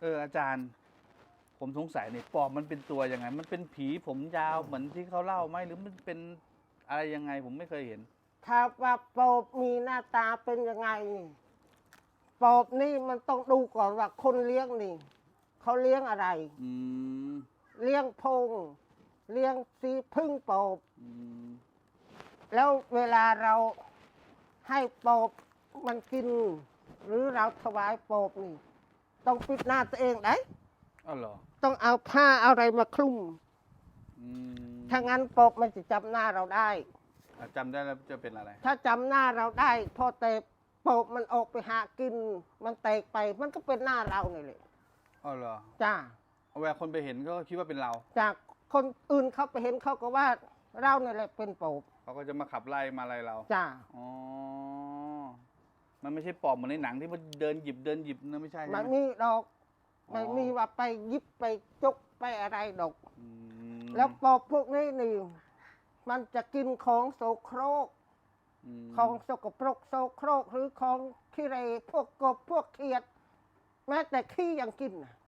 เอออาจารย์ ผมสงสัยเนี่ยปอบมันเป็นตัวยังไง มันเป็นผีผมยาวเหมือนที่เขาเล่าไหมหรือมันเป็นอะไรยังไงผมไม่เคยเห็น ถ้าว่าปอบมีหน้าตาเป็นยังไงนี่ปอบนี่มันต้องดูก่อนว่าคนเลี้ยงนี่เขาเลี้ยงอะไร อืมเลี้ยงพง เลี้ยงสีพึ่งปอบ อืมแล้วเวลาเราให้ปอบมันกิน หรือเราถวายปอบนี่ ต้องปิดหน้าตัวเองได้อ้าวเหรอต้องเอาผ้าเอาอะไรมาคลุมอืมถ้างั้นปอบมันจะจำหน้าเราได้ อะจำได้แล้วจะเป็นอะไร ถ้าจำหน้าเราได้พอแต่ปอบมันออกไปหากิน มันแตกไป มันก็เป็นหน้าเรานี่แหละอ้าวเหรอจ้าเอาเวลาคนไปเห็นก็คิดว่าเป็นเรา จากคนอื่นเขาไปเห็นเขาก็ว่าเรานี่แหละเป็นปอบเขาก็จะมาขับไล่มาอะไรเรา จ้า อ๋อ มันไม่ใช่ปอบเหมือนในหนังที่มันเดินหยิบเดินหยิบนะไม่ใช่ใช่ไม่ไหม มีดอกอ๋อไม่มีว่าไปหยิบไปจกไปอะไรดอก อืมแล้วปอบพวกนี้นี่มันจะกินของโสโครก มของสกปรกโสโครกหรือของขี้เรพวกกบพวกเขียด แม้แต่ขี้ยังกินน่ะ